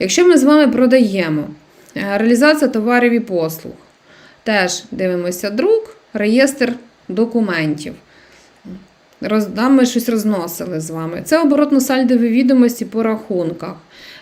Якщо ми з вами продаємо е, реалізація товарів і послуг, теж дивимося друк, реєстр документів. Там ми щось розносили з вами. Це оборотно-сальдові відомості по рахунках.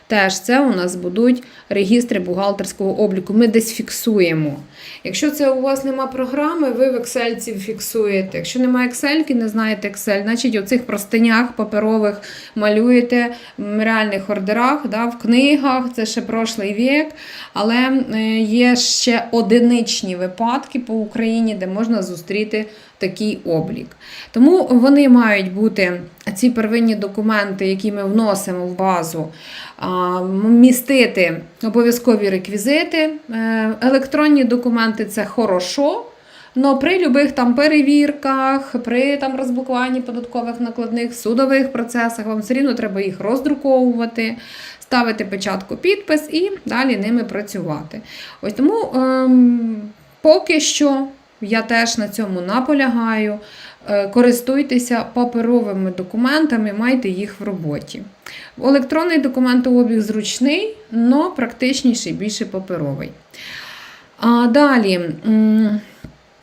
Теж це у нас будуть регістри бухгалтерського обліку. Ми десь фіксуємо. Якщо це у вас нема програми, ви в Excel фіксуєте. Якщо немає Excel, не знаєте Excel, значить у цих простинях паперових малюєте в реальних ордерах, да, в книгах, це ще прошлий вік. Але е, є ще одиничні випадки по Україні, де можна зустріти такий облік. Тому вони мають бути ці первинні документи, які ми вносимо в базу, містити обов'язкові реквізити. Е, Електронні документи це хорошо. Но при любих там перевірках, при там розблокуванні податкових накладних, судових процесах вам все рівно треба їх роздруковувати, ставити печатку підпис і далі ними працювати. Ось тому ем, поки що я теж на цьому наполягаю. Е, Користуйтеся паперовими документами, майте їх в роботі. Електронний документообіг зручний, але практичніший, більше паперовий. А далі. м,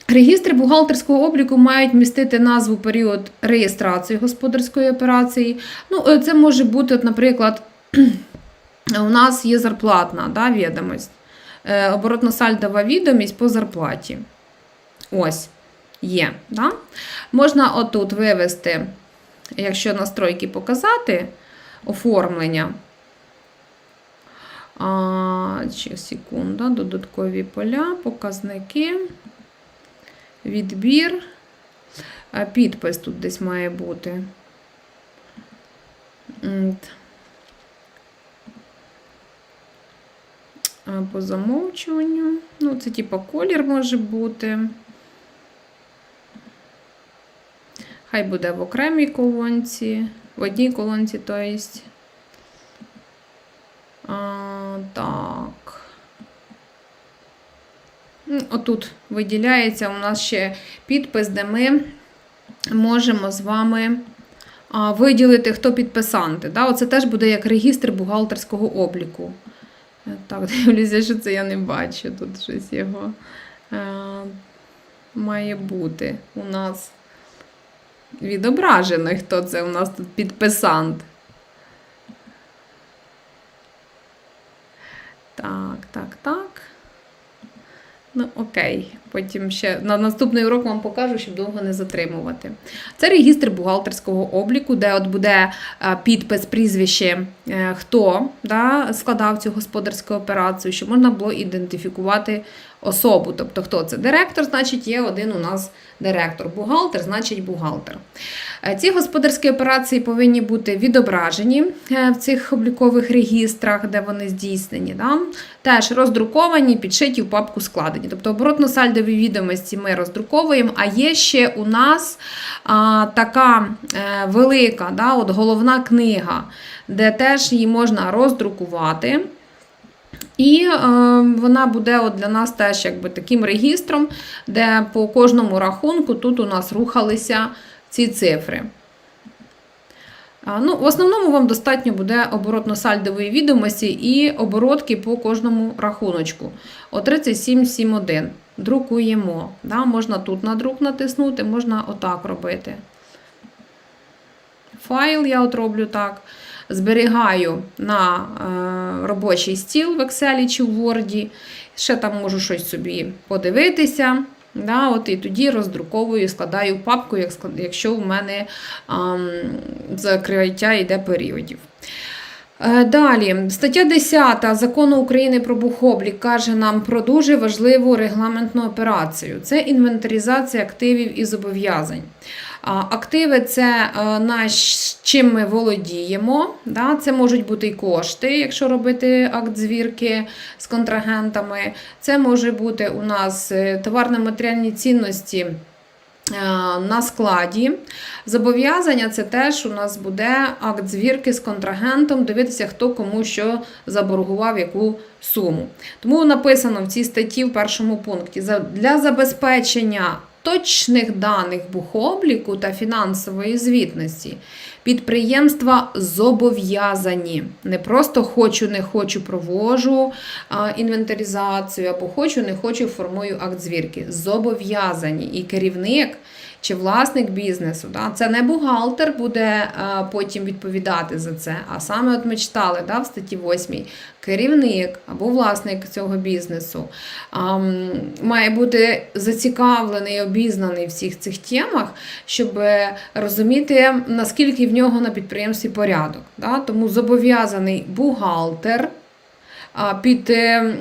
Регістри бухгалтерського обліку мають містити назву період реєстрації господарської операції. Ну, е, це може бути, от, наприклад, у нас є зарплатна да, відомість, е, оборотно-сальдова відомість по зарплаті. Ось, є. Да? Можна отут вивести, якщо настройки показати, оформлення. А, чи секунда, додаткові поля, показники, відбір. Підпис тут десь має бути. По замовчуванню. Ну, це типа колір може бути. Хай буде в окремій колонці, в одній колонці, то есть. А, так. Отут виділяється у нас ще підпис, де ми можемо з вами виділити, хто підписанти. Да? Оце теж буде як регістр бухгалтерського обліку. Е, Так, дивлюся, що це я не бачу. Тут щось його е, має бути у нас відображено, хто це у нас тут підписант. Так, так, так. Ну, окей. Потім ще на наступний урок вам покажу, щоб довго не затримувати. Це регістр бухгалтерського обліку, де от буде е, підпис, прізвище, е, хто да, складав цю господарську операцію, щоб можна було ідентифікувати особу. Тобто, хто це директор, значить, є один у нас директор, бухгалтер, значить бухгалтер. Е, Ці господарські операції повинні бути відображені е, в цих облікових регістрах, де вони здійснені. Да? Теж роздруковані, підшиті в папку складені. Тобто оборотно-сальдові відомості ми роздруковуємо, а є ще у нас а, така е, велика, да, от головна книга, де теж її можна роздрукувати. І е, вона буде от для нас теж якби таким регістром, де по кожному рахунку тут у нас рухалися ці цифри. Ну, в основному вам достатньо буде оборотно-сальдової відомості і оборотки по кожному рахуночку. О 3771. Друкуємо. Да? Можна тут на друк натиснути, можна отак робити. Файл я от роблю так. Зберігаю на е, робочий стіл в Excel чи в Word. Ще там можу щось собі подивитися. Да, от І тоді роздруковую, складаю папку, якщо в мене закриття йде періодів. Е, Далі, стаття 10 закону України про бухоблік каже нам про дуже важливу регламентну операцію. Це інвентаризація активів і зобов'язань. Активи це е, наш, чим ми володіємо. Да? Це можуть бути і кошти, якщо робити акт звірки з контрагентами. Це може бути у нас е, товарно-матеріальні цінності. е, На складі зобов'язання це теж у нас буде акт звірки з контрагентом, дивитися, хто кому що заборгував яку суму. Тому написано в цій статті в першому пункті «За- для забезпечення точних даних бухобліку та фінансової звітності Підприємства зобов'язані. Не просто хочу, не хочу, провожу інвентаризацію, або хочу, не хочу, формую акт звірки. Зобов'язані. І керівник чи власник бізнесу. Да? Це не бухгалтер буде а, потім відповідати за це. А саме от ми читали да, в статті 8 керівник або власник цього бізнесу має бути зацікавлений, обізнаний в всіх цих темах, щоб розуміти, наскільки в нього на підприємстві порядок. Да? Тому зобов'язаний бухгалтер. Під е,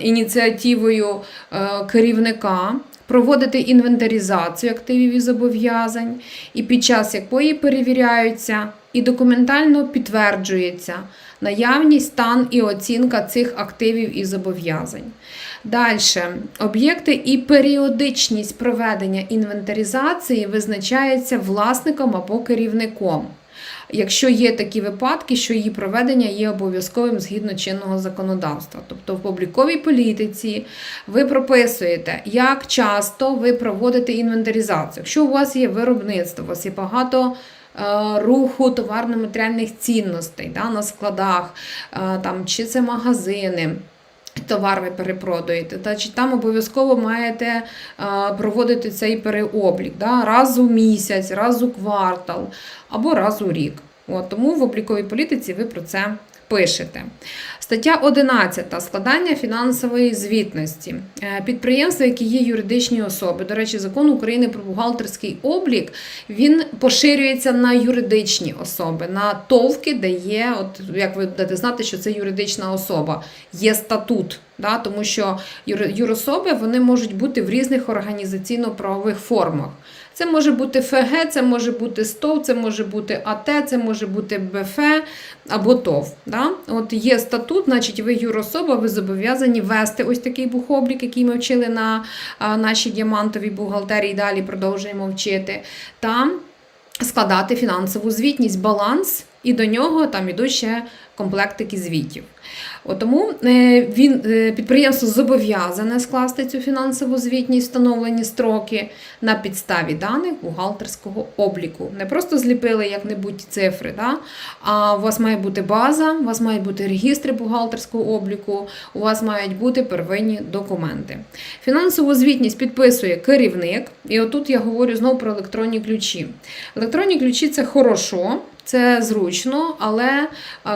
ініціативою е, керівника проводити інвентаризацію активів і зобов'язань, і під час якої перевіряються і документально підтверджується наявність, стан і оцінка цих активів і зобов'язань. Далі, об'єкти і періодичність проведення інвентаризації визначається власником або керівником. Якщо є такі випадки, що її проведення є обов'язковим згідно чинного законодавства. Тобто в публіковій політиці ви прописуєте, як часто ви проводите інвентаризацію. Якщо у вас є виробництво, у вас є багато е, руху товарно-матеріальних цінностей да, на складах, е, там, чи це магазини. Товар ви перепродаєте, та чи там обов'язково маєте е, проводити цей переоблік да, раз у місяць, раз у квартал або раз у рік. От, тому в обліковій політиці ви про це пишете. Стаття 11. Складання фінансової звітності. Е, Підприємства, які є юридичні особи. До речі, закон України про бухгалтерський облік він поширюється на юридичні особи, на товки, де є, от як ви будете знати, що це юридична особа, є статут. Да, тому що юр- юрособи вони можуть бути в різних організаційно-правових формах. Це може бути ФГ, це може бути СТОВ, це може бути АТ, це може бути БФ або ТОВ. Да? От є статут, значить ви юрособа, ви зобов'язані вести ось такий бухоблік, який ми вчили на нашій діамантовій бухгалтерії, далі продовжуємо вчити. Та складати фінансову звітність, баланс, і до нього там ідуть ще комплектики звітів. Тому е, він, е, підприємство зобов'язане скласти цю фінансову звітність, встановлені строки на підставі даних бухгалтерського обліку. Не просто зліпили як-небудь цифри, да? а у вас має бути база, у вас мають бути регістри бухгалтерського обліку, у вас мають бути первинні документи. Фінансову звітність підписує керівник, і отут я говорю знову про електронні ключі. Електронні ключі це хорошо. Це зручно, але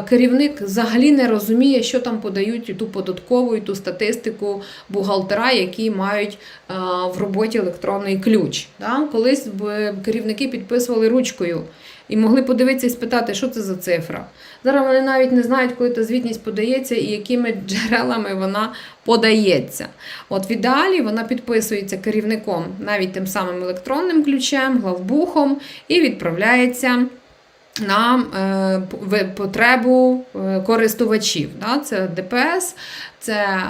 керівник взагалі не розуміє, що там подають ту податкову, і ту статистику бухгалтера, які мають а, в роботі електронний ключ. Колись керівники підписували ручкою і могли подивитися і спитати, що це за цифра. Зараз вони навіть не знають, коли та звітність подається і якими джерелами вона подається. От в ідеалі вона підписується керівником навіть тим самим електронним ключем, главбухом і відправляється на е, потребу е, користувачів. Це ДПС, це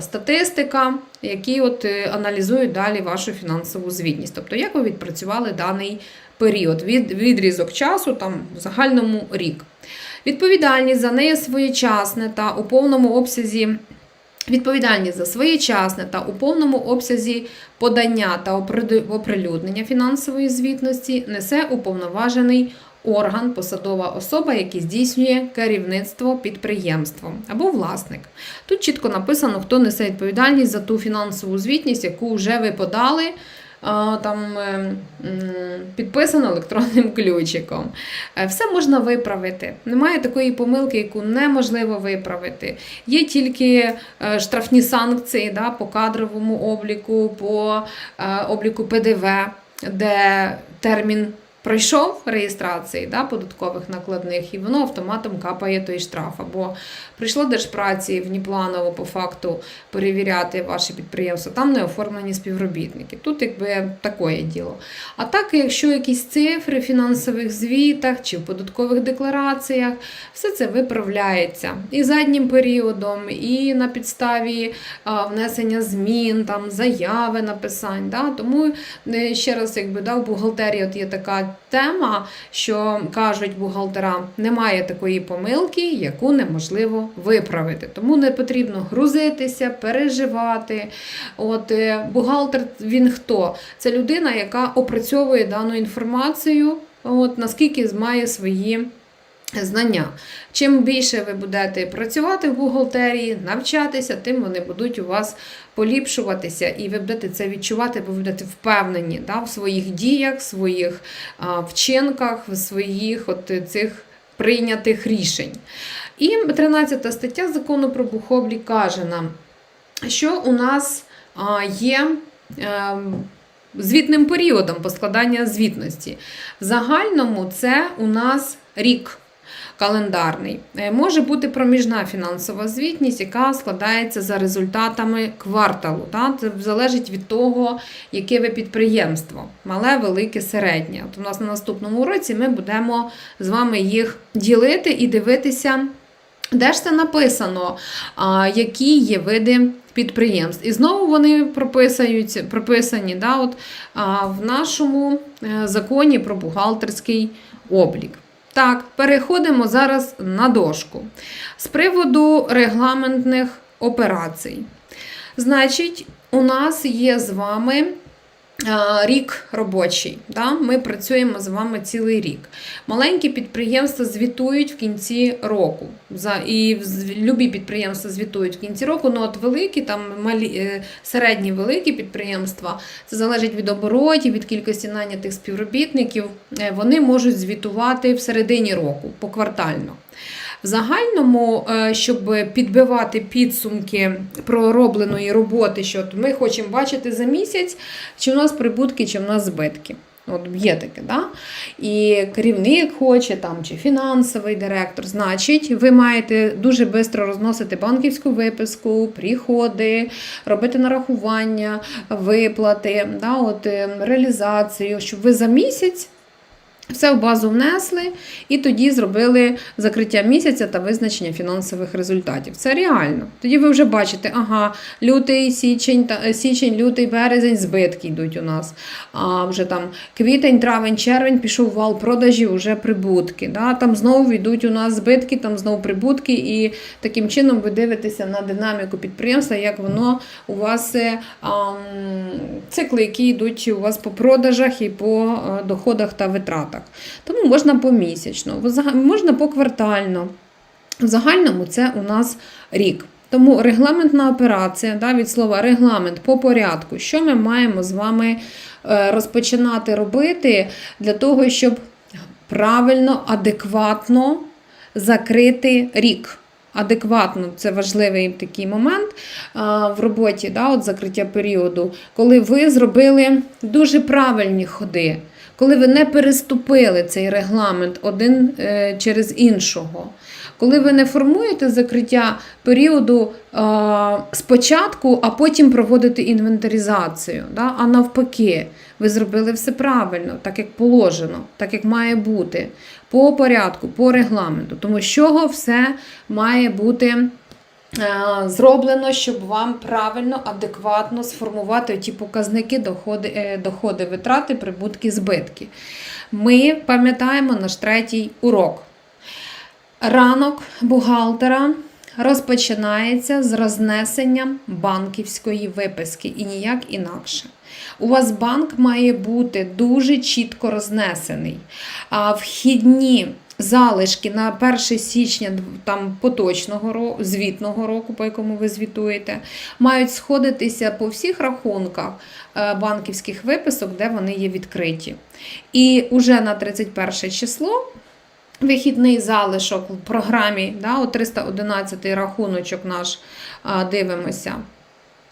статистика, які от е, аналізують далі вашу фінансову звітність. Тобто, як ви відпрацювали даний період, від, відрізок часу, там в загальному рік. Відповідальність за неї своєчасне та у повному обсязі. Відповідальність за своєчасне та у повному обсязі подання та оприлюднення фінансової звітності несе уповноважений орган, посадова особа, який здійснює керівництво підприємством або власник. Тут чітко написано, хто несе відповідальність за ту фінансову звітність, яку вже ви подали. Там е, підписано електронним ключиком. Е, Все можна виправити. Немає такої помилки, яку неможливо виправити. Є тільки е, штрафні санкції да, по кадровому обліку, по обліку ПДВ, де термін пройшов реєстрації да, податкових накладних, і воно автоматом капає той штраф. Або прийшло держпраці вніпланово по факту перевіряти ваше підприємство, там не оформлені співробітники. Тут якби таке діло. А так, якщо якісь цифри в фінансових звітах чи в податкових деклараціях, все це виправляється і заднім періодом, і на підставі внесення змін, там, заяви написань. Да? Тому е, ще раз, якби да, в бухгалтерії от є така тема, що кажуть бухгалтерам, немає такої помилки, яку неможливо виправити. Тому не потрібно грузитися, переживати. От е, бухгалтер він хто? Це людина, яка опрацьовує дану інформацію от, наскільки має свої знання. Чим більше ви будете працювати в бухгалтерії, навчатися, тим вони будуть у вас поліпшуватися, і ви будете це відчувати, бо ви будете впевнені да, в своїх діях, в своїх а, вчинках, в своїх от цих прийнятих рішень. І 13 стаття закону про бухоблік каже нам, що у нас а, є. ем, Звітним періодом по складання звітності. В загальному це у нас рік календарний. Е, Може бути проміжна фінансова звітність, яка складається за результатами кварталу. Та? Це залежить від того, яке ви підприємство мале, велике, середнє. От у нас на наступному році ми будемо з вами їх ділити і дивитися. Де ж це написано, які є види підприємств? І знову вони прописують, прописані да, от, в нашому е, законі про бухгалтерський облік. Так, переходимо зараз на дошку. З приводу регламентних операцій. Значить, у нас є з вами рік робочий. Да? Ми працюємо з вами цілий рік. Маленькі підприємства звітують в кінці року. За, і любі підприємства звітують в кінці року, ну от великі, там малі, е, середні великі підприємства, це залежить від оборотів, від кількості нанятих співробітників. е, Вони можуть звітувати в середині року, поквартально. В загальному, е, щоб підбивати підсумки проробленої роботи, що ми хочемо бачити за місяць, чи в нас прибутки, чи в нас збитки. От є таке, да? І керівник хоче там, чи фінансовий директор. Значить, ви маєте дуже швидко розносити банківську виписку, приходи, робити нарахування, виплати, да? от, е, реалізацію, щоб ви за місяць все в базу внесли і тоді зробили закриття місяця та визначення фінансових результатів. Це реально. Тоді ви вже бачите, ага, лютий, січень, та, е, січень, лютий, березень, збитки йдуть у нас. А вже там квітень, травень, червень пішов вал продажів, вже прибутки. Да? Там знову йдуть у нас збитки, там знову прибутки, і таким чином ви дивитеся на динаміку підприємства, як воно у вас е, ам, цикли, які йдуть у вас по продажах і по е, доходах та витратах. Тому можна помісячно, можна поквартально. В загальному це у нас рік. Тому регламентна операція, да, від слова регламент по порядку, що ми маємо з вами е, розпочинати робити для того, щоб правильно, адекватно закрити рік. Адекватно, це важливий такий момент а, в роботі, да, от закриття періоду, коли ви зробили дуже правильні ходи, коли ви не переступили цей регламент один е, через іншого. Коли ви не формуєте закриття періоду спочатку, а потім проводите інвентаризацію, а навпаки, ви зробили все правильно, так як положено, так як має бути, по порядку, по регламенту. Тому чого все має бути зроблено, щоб вам правильно, адекватно сформувати ті показники доходи, е, доходи витрати, прибутки, збитки. Ми пам'ятаємо наш третій урок. Ранок бухгалтера розпочинається з рознесенням банківської виписки і ніяк інакше. У вас банк має бути дуже чітко рознесений. А вхідні залишки на 1 січня там, поточного року, звітного року, по якому ви звітуєте, мають сходитися по всіх рахунках е, банківських виписок, де вони є відкриті. І уже на 31 число вихідний залишок в програмі, да, от 311 рахуночок наш а, дивимося.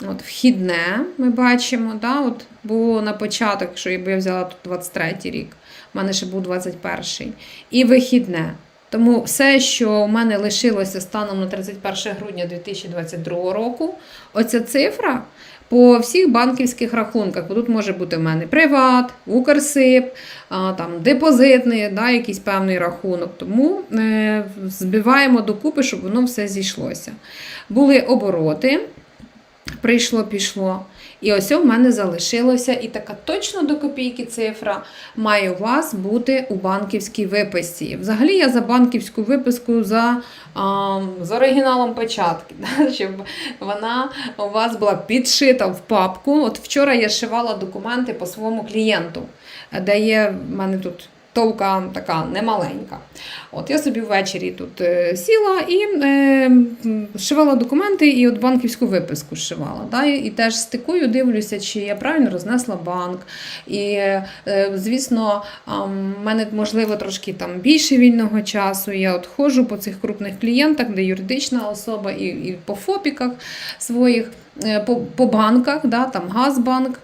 От Вхідне ми бачимо, да, от було на початок, що якби я взяла тут 23 рік, в мене ще був 21-й. І вихідне. Тому все, що у мене лишилося станом на 31 грудня 2022 року, оця цифра по всіх банківських рахунках. Бо тут може бути в мене Приват, Укрсип, там депозитний, да, якийсь певний рахунок. Тому е, збиваємо докупи, щоб воно все зійшлося. Були обороти, прийшло, пішло. І ось у мене залишилося, і така точно до копійки цифра має у вас бути у банківській виписці. Взагалі я за банківську виписку за, а, з оригіналом печатки, да, щоб вона у вас була підшита в папку. От вчора я шивала документи по своєму клієнту, де є в мене тут товка така немаленька. От я собі ввечері тут е, сіла і е, м, зшивала документи, і от банківську виписку зшивала. Да? І, і теж стикую, дивлюся, чи я правильно рознесла банк. І, е, звісно, в мене можливо трошки там більше вільного часу. Я от ходжу по цих крупних клієнтах, де юридична особа, і, і по ФОПіках своїх, е, по, по банках, да? там Газбанк.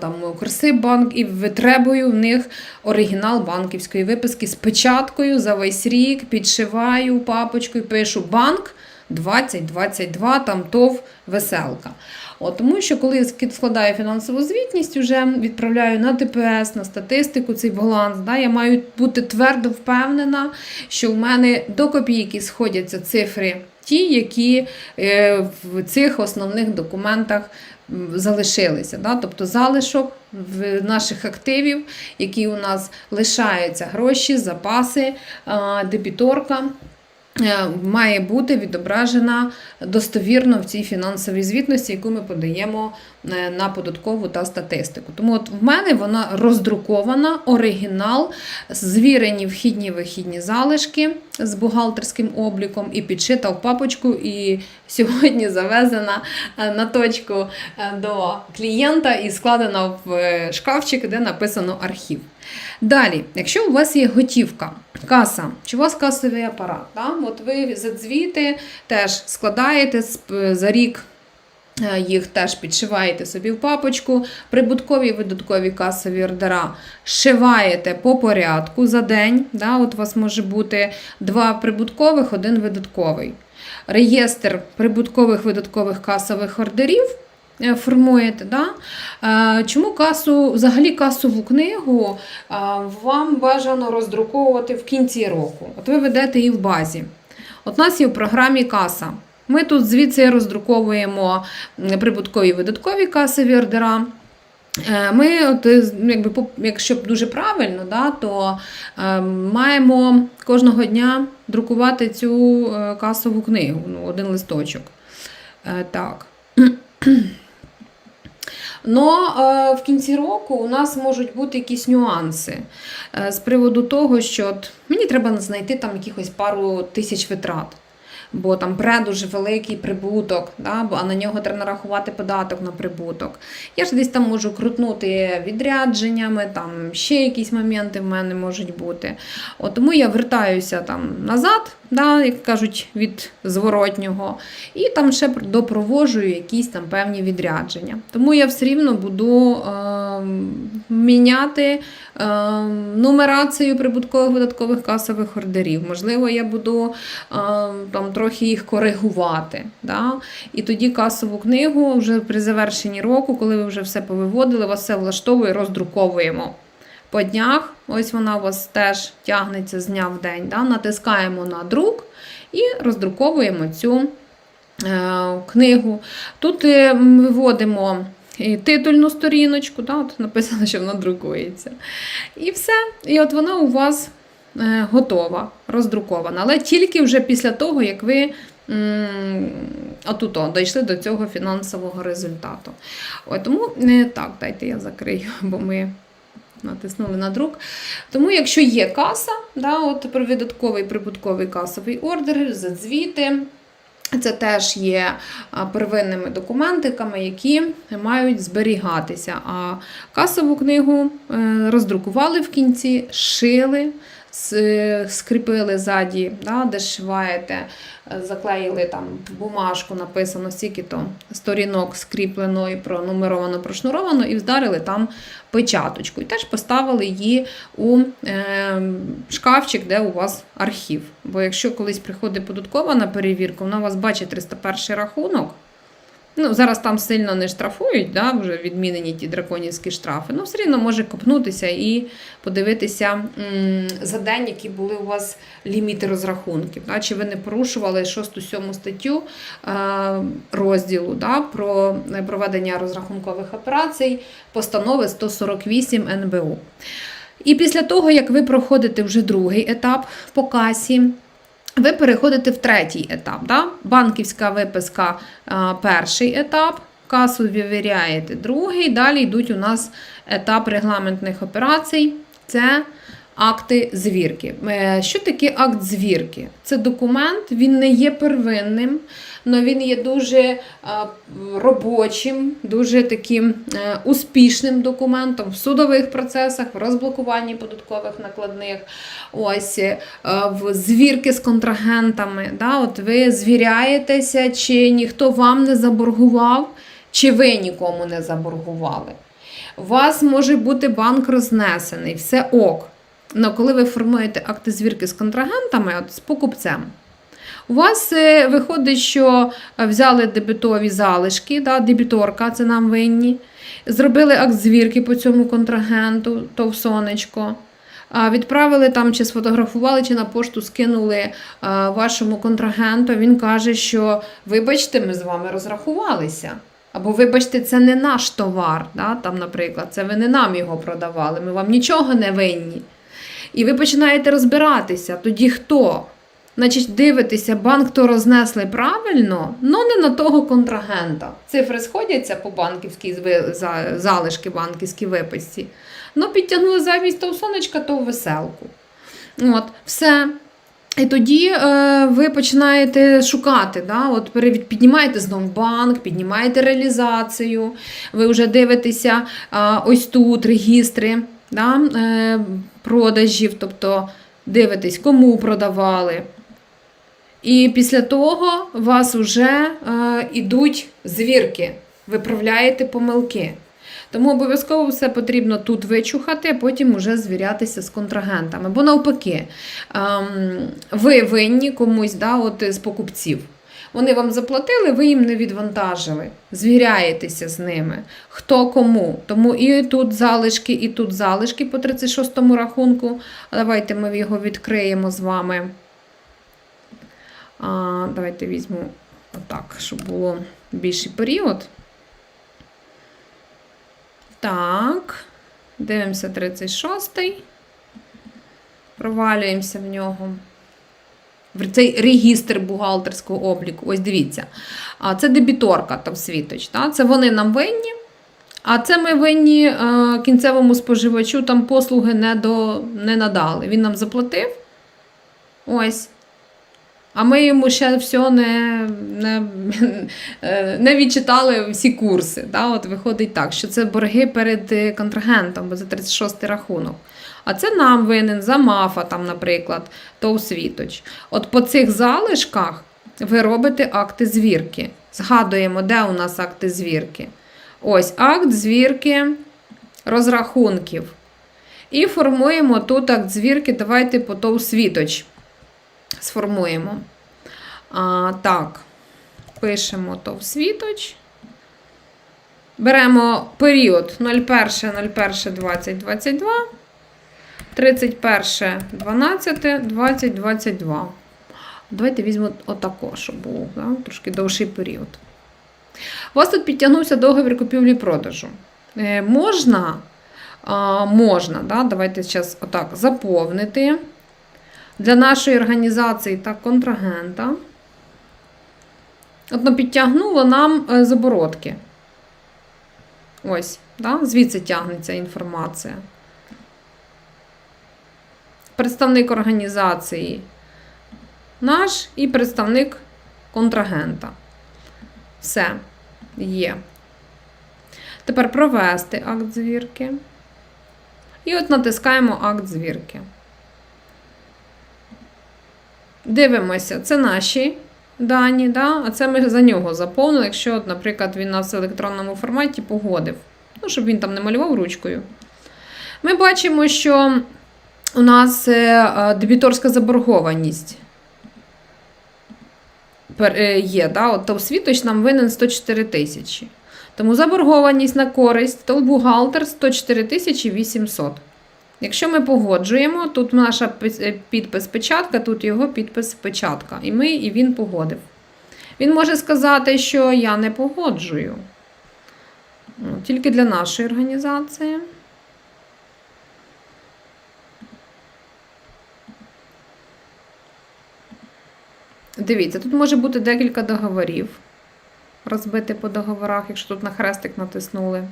Там Укрсиббанк і витребую в них оригінал банківської виписки з печаткою за весь рік, підшиваю папочкою, пишу банк 2022, там ТОВ веселка. От, тому що коли я складаю фінансову звітність, вже відправляю на ТПС, на статистику цей баланс, да, я маю бути твердо впевнена, що в мене до копійки сходяться цифри ті, які е, в цих основних документах залишилися. Да? Тобто залишок в наших активів, які у нас лишаються гроші, запаси, дебіторка. е, Має бути відображена достовірно в цій фінансовій звітності, яку ми подаємо е, на податкову та статистику. Тому от в мене вона роздрукована, оригінал, звірені вхідні вихідні залишки з бухгалтерським обліком і підшита в папочку. І сьогодні завезена е, на точку е, до клієнта і складена в шкафчик, де написано архів. Далі, якщо у вас є готівка, каса, чи у вас касовий апарат, да? от ви задзвіти теж складаєте сп- за рік. е, Їх теж підшиваєте собі в папочку, прибуткові видаткові касові ордера шиваєте по порядку за день. Да? От у вас може бути два прибуткових, один видатковий. Реєстр прибуткових видаткових касових ордерів е, формуєте. Да? Е, Чому касу, взагалі касову книгу вам бажано роздруковувати в кінці року? От ви ведете її в базі. От у нас є в програмі каса. Ми тут звідси роздруковуємо прибуткові видаткові касові ордера. Е, Ми, от, е, якби, якщо дуже правильно, да, то е, маємо кожного дня друкувати цю е, касову книгу, ну, один листочок. Е, так. Но е, в кінці року у нас можуть бути якісь нюанси е, з приводу того, що от мені треба знайти там якихось пару тисяч витрат. Бо там бре дуже великий прибуток, да, а на нього треба нарахувати податок на прибуток. Я ж десь там можу крутнути відрядженнями, там ще якісь моменти в мене можуть бути. От тому я вертаюся там назад, да, як кажуть, від зворотнього, і там ще допроводжу якісь там певні відрядження. Тому я все рівно буду е, міняти е, нумерацію прибуткових видаткових касових ордерів. Можливо, я буду е, там трохи їх коригувати. Да? І тоді касову книгу вже при завершенні року, коли ви вже все повиводили, вас все влаштовує, роздруковуємо. По днях, ось вона у вас теж тягнеться з дня в день. Да? Натискаємо на друк і роздруковуємо цю е, книгу. Тут е, ми виводимо і титульну сторіночку, да? от написано, що вона друкується. І все. І от вона у вас е, готова, роздрукована. Але тільки вже після того, як ви отут дійшли до цього фінансового результату. От, тому е, так, дайте я закрию, бо ми натиснули на друк. Тому, якщо є каса, да, от про видатковий прибутковий касовий ордер, задзвіти. Це теж є первинними документиками, які мають зберігатися. А касову книгу е, роздрукували в кінці, шили, скріпили ззаді, да, де шиваєте, е, заклеїли там бумажку, написано стільки то сторінок скріплено і пронумеровано, прошнуровано, і вдарили там печаточку. І теж поставили її у е, шкафчик, де у вас архів. Бо якщо колись приходить податкова на перевірку, вона у вас бачить 301 рахунок. Ну, зараз там сильно не штрафують, да, вже відмінені ті драконівські штрафи. Ну, все рівно може копнутися і подивитися за день, які були у вас ліміти розрахунків. Да, чи ви не порушували 6-7 статтю розділу да, про проведення розрахункових операцій постанови 148 НБУ. І після того, як ви проходите вже другий етап по касі, ви переходите в третій етап. Да? Банківська виписка перший етап, касу вивіряєте другий. Далі йдуть у нас етап регламентних операцій. це акти звірки. Е, Що таке акт звірки? Це документ, він не є первинним, але він є дуже е, робочим, дуже таким е, успішним документом в судових процесах, в розблокуванні податкових накладних, ось в звірки з контрагентами. Да? От ви звіряєтеся, чи ніхто вам не заборгував, чи ви нікому не заборгували. У вас може бути банк рознесений, все ок. Але коли ви формуєте акти звірки з контрагентами, от з покупцем, у вас е, виходить, що е, взяли дебітові залишки, да, дебіторка, це нам винні, зробили акт звірки по цьому контрагенту, то в сонечко. Відправили там, чи сфотографували, чи на пошту скинули а, вашому контрагенту. Він каже, що вибачте, ми з вами розрахувалися. Або, вибачте, це не наш товар, да? там, наприклад, це ви не нам його продавали, ми вам нічого не винні. І ви починаєте розбиратися, тоді хто? Значить, дивитеся, банк то рознесли правильно, але не на того контрагента. Цифри сходяться по банківській залишки банківській виписці. Ну, підтягнули замість того сонечка, то в веселку. От, все. І тоді е, ви починаєте шукати, да? От піднімаєте знову банк, піднімаєте реалізацію, ви вже дивитеся а, ось тут регістри да? е, продажів, тобто дивитесь, кому продавали. І після того у вас вже е, ідуть звірки, виправляєте помилки. Тому обов'язково все потрібно тут вичухати, а потім вже звірятися з контрагентами. Бо навпаки, ем, ви винні комусь да, от, з покупців. Вони вам заплатили, ви їм не відвантажили. Звіряєтеся з ними. Хто кому. Тому і тут залишки, і тут залишки по 36-му рахунку. Давайте ми його відкриємо з вами. А, давайте візьму отак, щоб було більший період. Так, дивимося 36-й. Провалюємося в нього. Цей регістр бухгалтерського обліку. Ось дивіться. Це дебіторка там світоч. Та? Це вони нам винні. А це ми винні е, кінцевому споживачу там послуги не, до, не надали. Він нам заплатив. Ось. А ми йому ще все не, не, е, не відчитали всі курси. Да? От виходить так, що це борги перед е, контрагентом, бо це 36 рахунок. А це нам винен за мафа, там, наприклад, то світоч. От по цих залишках ви робите акти звірки. Згадуємо, де у нас акти звірки. Ось акт звірки розрахунків. І формуємо тут акт звірки. Давайте по ТОВ світоч сформуємо. А, так, пишемо ТОВ світоч. Беремо період 01.01.2022, 31.12.2022. Давайте візьмемо отако, щоб було да? трошки довший період. У вас тут підтягнувся договір купівлі-продажу. Е, можна, а, можна, да? давайте зараз отак заповнити для нашої організації та контрагента. От ну, підтягнуло нам е, з оборотки. Ось, да? звідси тягнеться інформація. Представник організації наш і представник контрагента. Все, є. Тепер провести акт звірки. І от натискаємо акт звірки. Дивимося, це наші дані, да? а це ми за нього заповнили, якщо, от, наприклад, він нас в електронному форматі погодив. Ну, щоб він там не малював ручкою. Ми бачимо, що у нас е, е, дебіторська заборгованість е, є. Да? От Тавсвіточ нам винен 104 тисячі. Тому заборгованість на користь то бухгалтер 104 тисячі 800. Якщо ми погоджуємо, тут наша підпис печатка, тут його підпис печатка. І ми, і він погодив. Він може сказати, що я не погоджую. Тільки для нашої організації. Дивіться, тут може бути декілька договорів. Розбити по договорах, якщо тут на хрестик натиснули.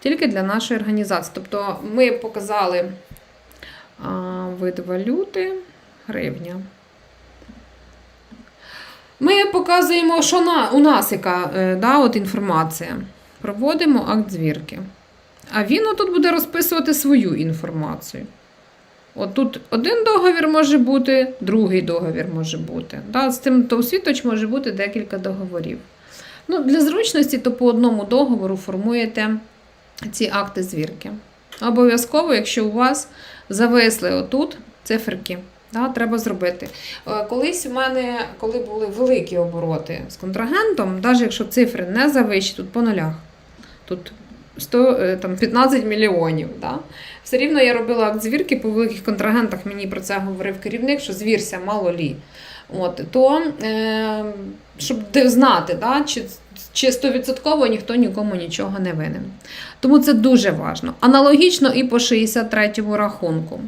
тільки для нашої організації. Тобто ми показали а, вид валюти гривня. Ми показуємо, що на, у нас яка е, да, от інформація. Проводимо акт звірки. А він отут буде розписувати свою інформацію. От тут один договір може бути, другий договір може бути. Да? З цим то світоч може бути декілька договорів. Ну, для зручності, то по одному договору формуєте ці акти звірки. Обов'язково, якщо у вас зависли отут циферки, да, треба зробити. Е, Колись у мене, коли були великі обороти з контрагентом, навіть якщо цифри не завищі, тут по нулях. Тут 100, е, там, 15 мільйонів. Да? Все рівно я робила акт звірки по великих контрагентах, мені про це говорив керівник, що звірся мало лі. От, то, е, щоб знати, да, чи, чи 100% ніхто нікому нічого не винен. Тому це дуже важливо. Аналогічно і по 63 рахунку.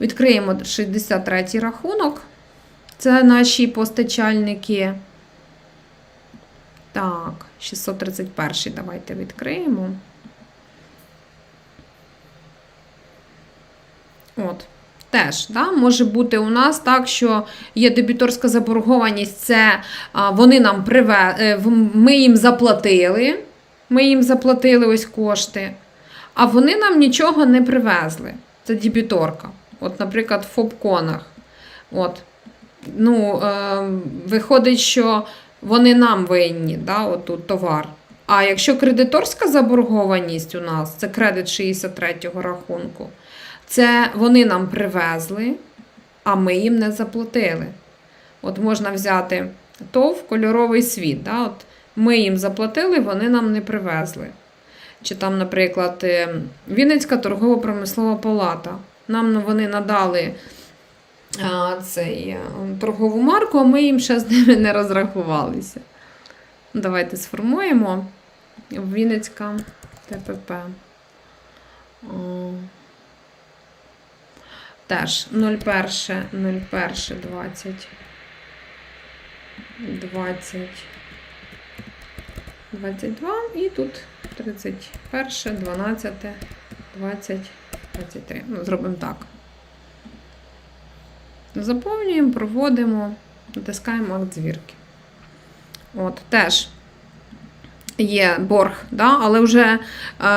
Відкриємо 63 рахунок. Це наші постачальники. Так, 631 давайте відкриємо. От. Теж да, може бути у нас так, що є дебіторська заборгованість, це вони нам приве... е, ми їм заплатили. Ми їм заплатили ось кошти, а вони нам нічого не привезли. Це дебіторка. От, наприклад, в ФОПКонах. От. Ну, е, виходить, що вони нам винні, да, от тут товар. А якщо кредиторська заборгованість у нас, це кредит 63-го рахунку, це вони нам привезли, а ми їм не заплатили. От можна взяти ТОВ кольоровий світ. Да? От ми їм заплатили, вони нам не привезли. Чи там, наприклад, е, Вінницька торгово-промислова палата. Нам вони надали а, цей, е, торгову марку, а ми їм ще з ними не розрахувалися. Давайте сформуємо. Вінницька ТПП. Теж 01, 01, 20, 20, 22 і тут 31, 12, 20, 23. Ну, зробимо так. Заповнюємо, проводимо, натискаємо акт звірки. От, теж є борг, да? але вже е,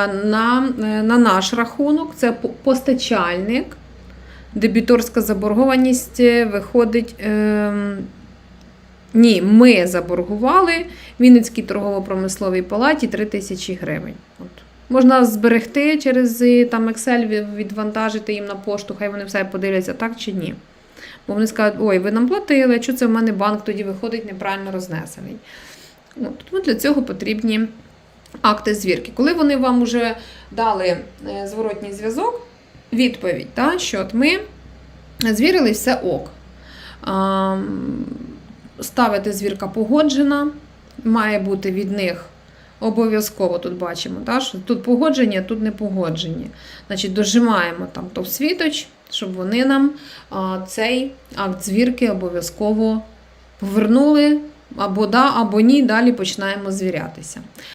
на, е, на наш рахунок це постачальник. Дебіторська заборгованість е, виходить. Е, ні, ми заборгували Вінницькій торгово-промисловій палаті 3 тисячі гривень. От. Можна зберегти через е, там Excel, відвантажити їм на пошту, хай вони все подивляться, так чи ні. Бо вони скажуть, ой, ви нам платили, а що це в мене банк тоді виходить неправильно рознесений. От, тому для цього потрібні акти звірки. Коли вони вам вже дали е, зворотній зв'язок, відповідь, та, що от ми звірили все ок. Ставити звірка погоджена, має бути від них обов'язково тут бачимо, та, що тут погоджені, а тут не погоджені. Значить, дожимаємо там то світоч, щоб вони нам а, цей акт звірки обов'язково повернули або да, або ні, далі починаємо звірятися.